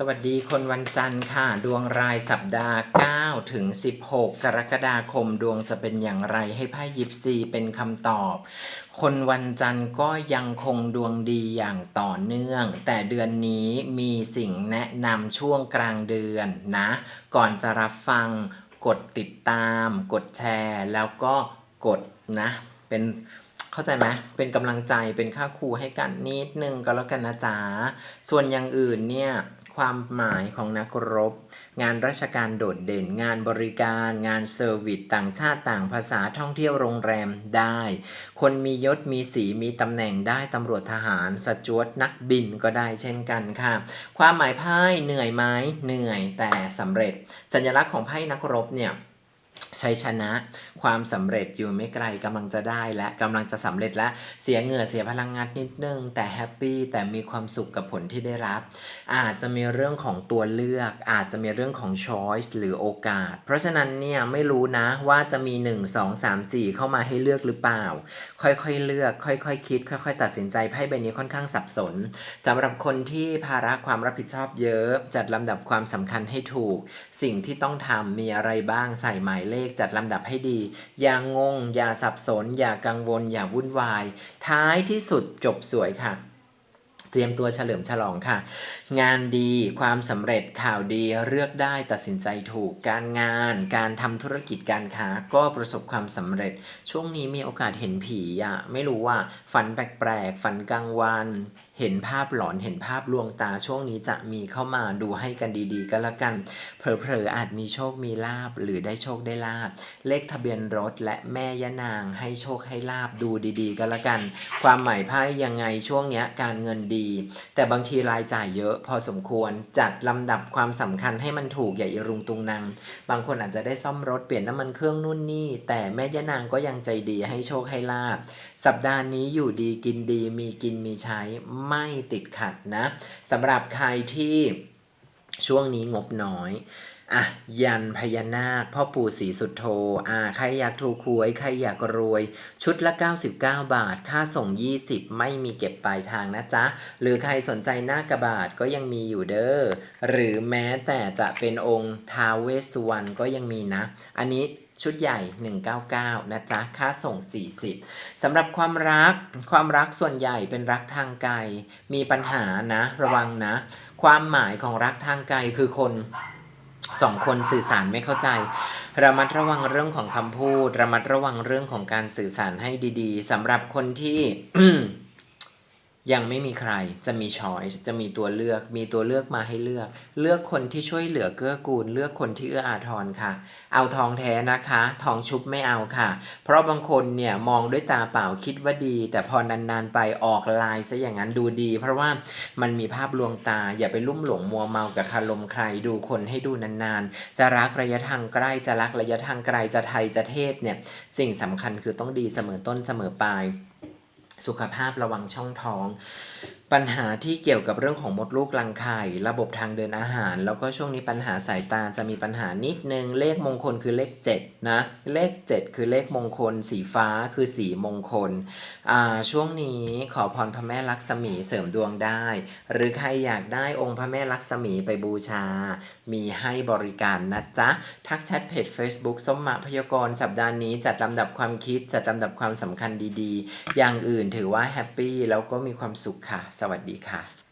สวัสดีคนวันจันทร์ค่ะ ดวงรายสัปดาห์ 9 ถึง 16 กรกฎาคมดวงจะเป็นอย่างไรให้ไพ่ยิปซีเป็นคำตอบ คนวันจันทร์ก็ยังคงดวงดีอย่างต่อเนื่อง แต่เดือนนี้มีสิ่งแนะนำช่วงกลางเดือนนะ ก่อนจะรับฟัง กดติดตาม กดแชร์ แล้วก็กดนะ เป็นเข้าใจไหมเป็นกำลังใจเป็นค่าครูให้กันนิดนึงก็แล้วกันนะจ๊ะส่วนอย่างอื่นเนี่ย ความหมายของนักรบ งานราชการโดดเด่น งานบริการ งานเซอร์วิสต่างชาติต่างภาษาท่องเที่ยวโรงแรมได้ คนมียศมีสีมีตำแหน่งได้ตำรวจทหารสจวตนักบินก็ได้เช่นกันค่ะ ความหมายไพ่เหนื่อยไหมเหนื่อยแต่สำเร็จ สัญลักษณ์ของไพ่นักรบเนี่ย ชัยชนะ ความสำเร็จอยู่ไม่ไกลกำลังจะได้และกำลังจะสำเร็จและเสียเหงื่อเสียพลังงานนิดนึง แต่แฮปปี้แต่มีความสุขกับผลที่ได้รับ อาจจะมีเรื่องของตัวเลือก อาจจะมีเรื่องของ choice หรือโอกาส เพราะฉะนั้นเนี่ยไม่รู้นะว่าจะมี 1 2 3 4 เข้ามาให้เลือกหรือเปล่า ค่อยๆเลือก ค่อยๆคคิด ค่อย ๆ ตัดสินใจไพ่ใบนี้ค่อนข้างสับสนสำหรับคนที่ภาระความรับผิดชอบเยอะ จัดลำดับความสำคัญให้ถูก สิ่งที่ต้องทำมีอะไรบ้างใส่หมายเลขจัดลำดับให้ดี อย่างงง อย่าสับสน อย่ากังวล อย่าวุ่นวาย ท้ายที่สุดจบสวยค่ะ เตรียมตัวเฉลิมฉลองค่ะ งานดีความสำเร็จข่าวดีเลือกได้ตัดสินใจถูกการงาน การทำธุรกิจการค้าก็ประสบความสำเร็จ ช่วงนี้มีโอกาสเห็นผีอะไม่รู้ว่าฝันแปลกๆฝันกลางวัน เห็นภาพหลอนเห็นภาพลวงตาช่วงนี้จะมีเข้ามาดูให้กันดีๆ ก็แล้วกัน เผลอๆอาจมีโชคมีลาบหรือได้โชคได้ลาบ เลขทะเบียนรถและแม่ยะนางให้โชคให้ลาบดูดีๆ ก็แล้วกัน ความหมายไพ่ยังไงช่วงเนี้ยการเงินดี แต่บางทีรายจ่ายเยอะพอสมควรจัดลำดับความสำคัญให้มันถูกอย่าอิรุงตุงนางบางคนอาจจะได้ซ่อมรถเปลี่ยนน้ำมันเครื่องนู่นนี่ แต่แม่ยะนางก็ยังใจดีให้โชคให้ลาบ สัปดาห์นี้อยู่ดีกินดีมีกินมีใช้ไม่ติดขัดนะสำหรับใครที่ช่วงนี้งบน้อยอะยันพญานาคพ่อปู่ศรีสุดโทอ่าใครอยากถูกหวย ใครอยากรวย ชุดละ 99 บาท ค่าส่ง 20 ไม่มีเก็บปลายทางนะจ๊ะ หรือใครสนใจหน้ากระบาทก็ยังมีอยู่เด้อ หรือแม้แต่จะเป็นองค์ท้าวเวสสุวรรณก็ยังมีนะ อันนี้ ชุดใหญ่ 199 นะจ๊ะ ค่าส่ง 40สำหรับความรัก ความรักส่วนใหญ่เป็นรักทางไกล มีปัญหานะ ระวังนะ ความหมายของรักทางไกลคือคนสองคนสื่อสารไม่เข้าใจ ระมัดระวังเรื่องของคำพูด ระมัดระวังเรื่องของการสื่อสารให้ดี ๆสำหรับคนที่ ยังไม่มีใครจะมี choice จะมีตัวเลือก มีตัวเลือกมาให้เลือก เลือกคนที่ช่วยเหลือเกื้อกูล เลือกคนที่เอื้ออาทรค่ะ เอาทองแท้นะคะ ทองชุบไม่เอาค่ะ เพราะบางคนเนี่ยมองด้วยตาเปล่าคิดว่าดี แต่พอนานๆไปออกลายซะอย่างนั้นดูดี เพราะว่ามันมีภาพลวงตา อย่าไปลุ่มหลงมัวเมากับคารมใครดูคนให้ดูนานๆ จะรักระยะทางใกล้จะรักระยะทางไกลจะไทยจะเทศเนี่ยสิ่งสำคัญคือต้องดีเสมอต้นเสมอปลาย สุขภาพระวังช่องท้องปัญหาที่เกี่ยวกับเรื่องของมดลูกรังไข่ ระบบทางเดินอาหาร แล้วก็ช่วงนี้ปัญหาสายตาจะมีปัญหานิดนึง เลขมงคลคือเลข 7 นะ เลข 7 คือเลขมงคล สีฟ้าคือสีมงคลอ่าช่วงนี้ขอพรพระแม่ลักษมีเสริมดวงได้ หรือใครอยากได้องค์พระแม่ลักษมีไปบูชา มีให้บริการนะจ๊ะ ทักแชทเพจ Facebook ส้มมาพยากรสัปดาห์นี้จัดลำดับความคิดจัดลำดับความสำคัญดีๆ อย่างอื่นถือว่าแฮปปี้แล้วก็มีความสุขค่ะสวัสดีค่ะ